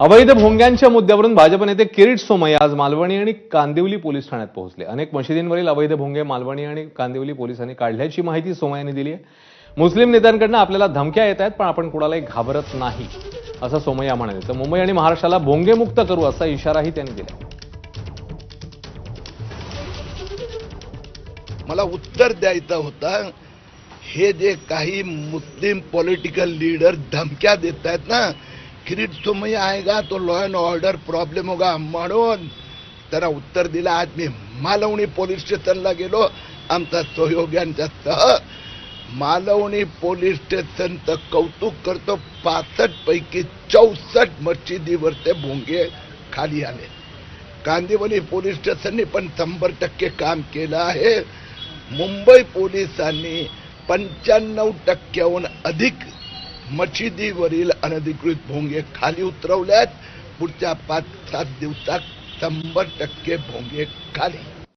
अवैध भोंग्यांच्या मुद्द्यावरून भाजप नेते किरीट सोमय्या आज मालवणी आणि कांदिवली पोलीस ठाण्यात पोहोचले. अनेक मशिदींवरील अवैध भोंगे मालवणी आणि कांदिवली पोलिसांनी काढल्याची माहिती सोमय्यांनी दिली आहे. मुस्लिम नेत्यांकडनं आपल्याला धमक्या येत आहेत पण आपण कुणालाही घाबरत नाही असं सोमय्या म्हणाले. तर मुंबई आणि महाराष्ट्राला भोंगेमुक्त करू असा इशाराही त्यांनी दिला. मला उत्तर द्यायचा होता हे जे काही मुस्लिम पॉलिटिकल लीडर धमक्या देत आहेत ना किरीट आहे आएगा तो लॉ अँड ऑर्डर प्रॉब्लेम होगा. म्हणून त्याला उत्तर दिलं. आज मी मालवणी पोलीस स्टेशनला गेलो. आमचा सहयोग्यांच्यासह मालवणी पोलीस स्टेशनचं कौतुक करतो. पासष्ट पैकी चौसष्ट मशिदीवरचे भोंगे खाली आले. कांदिवली पोलीस स्टेशननी पण शंभर टक्के काम केलं आहे. मुंबई पोलिसांनी पंच्याण्णव टक्क्याहून अधिक मशिदीवरील अनधिकृत भोंगे खाली उतरवल्यात. पुढच्या पाच सात दिवसात शंभर टक्के भोंगे खाली.